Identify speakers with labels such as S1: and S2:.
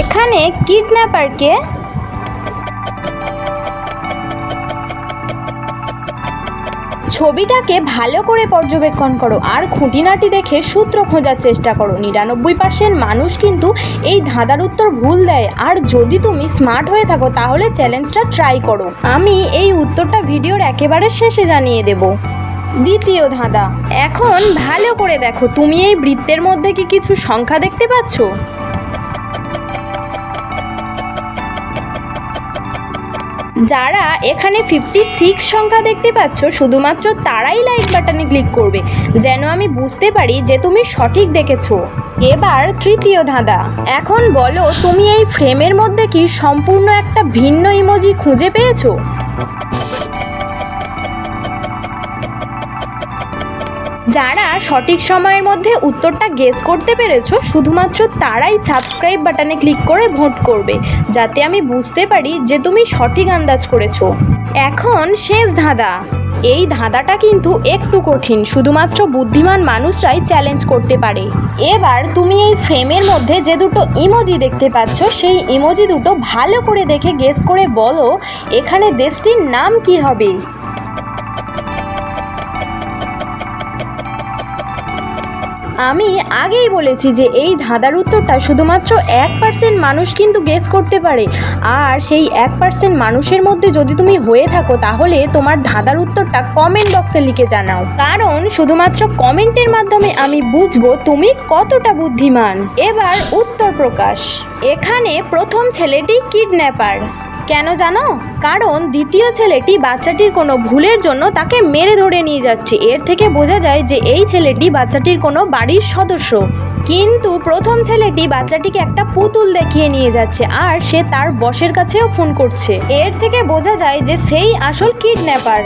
S1: এখানে কিডন্যাপারকে ছবিটাকে ভালো করে পর্যবেক্ষণ করো আর খুঁটিনাটি দেখে সূত্র খোঁজার চেষ্টা করো। নিরানব্বই পার্সেন্ট মানুষ কিন্তু এই ধাঁধার উত্তর ভুল দেয়। আর যদি তুমি স্মার্ট হয়ে থাকো, তাহলে চ্যালেঞ্জটা ট্রাই করো। আমি এই উত্তরটা ভিডিওর একেবারে শেষে জানিয়ে দেব। দ্বিতীয় ধাঁধা। এখন ভালো করে দেখো, তুমি এই বৃত্তের মধ্যে কি কিছু সংখ্যা দেখতে পাচ্ছ? যারা এখানে ফিফটি সিক্স সংখ্যা দেখতে পাচ্ছ, শুধুমাত্র তারাই লাইক বাটনে ক্লিক করবে। যেন আমি বুঝতে পারি যে তুমি সঠিক দেখেছ। এবার তৃতীয় ধাঁধা। এখন বলো, তুমি এই ফ্রেমের মধ্যে কি সম্পূর্ণ একটা ভিন্ন ইমোজি খুঁজে পেয়েছ? যারা সঠিক সময়ের মধ্যে উত্তরটা গেস করতে পেরেছ, শুধুমাত্র তারাই সাবস্ক্রাইব বাটনে ক্লিক করে ভোট করবে, যাতে আমি বুঝতে পারি যে তুমি সঠিক আন্দাজ করেছ। এখন শেষ ধাঁধা। এই ধাঁধাটা কিন্তু একটু কঠিন, শুধুমাত্র বুদ্ধিমান মানুষরাই চ্যালেঞ্জ করতে পারে। এবার তুমি এই ফ্রেমের মধ্যে যে দুটো ইমোজি দেখতে পাচ্ছ, সেই ইমোজি দুটো ভালো করে দেখে গেস করে বলো, এখানে দেশটির নাম কি হবে? আমি আগেই বলেছি যে এই ধাঁধার উত্তরটা শুধুমাত্র এক পার্সেন্ট মানুষ কিন্তু গেস করতে পারে। আর সেই এক পার্সেন্ট মানুষের মধ্যে যদি তুমি হয়ে থাকো, তাহলে তোমার ধাঁধার উত্তরটা কমেন্ট বক্সে লিখে জানাও। কারণ শুধুমাত্র কমেন্টের মাধ্যমে আমি বুঝব তুমি কতটা বুদ্ধিমান। এবার উত্তর প্রকাশ। এখানে প্রথম ছেলেটি কিডন্যাপার কেন জানো? কারণ দ্বিতীয় ছেলেটি বাচ্চাটির কোনো ভুলের জন্য তাকে মেরে ধরে নিয়ে যাচ্ছে। এর থেকে বোঝা যায় যে এই ছেলেটি বাচ্চাটির কোনো বাড়ির সদস্য। কিন্তু প্রথম ছেলেটি বাচ্চাটিকে একটা পুতুল দেখিয়ে নিয়ে যাচ্ছে আর সে তার বসের কাছেও ফোন করছে। এর থেকে বোঝা যায় যে সেই আসল কিডন্যাপার।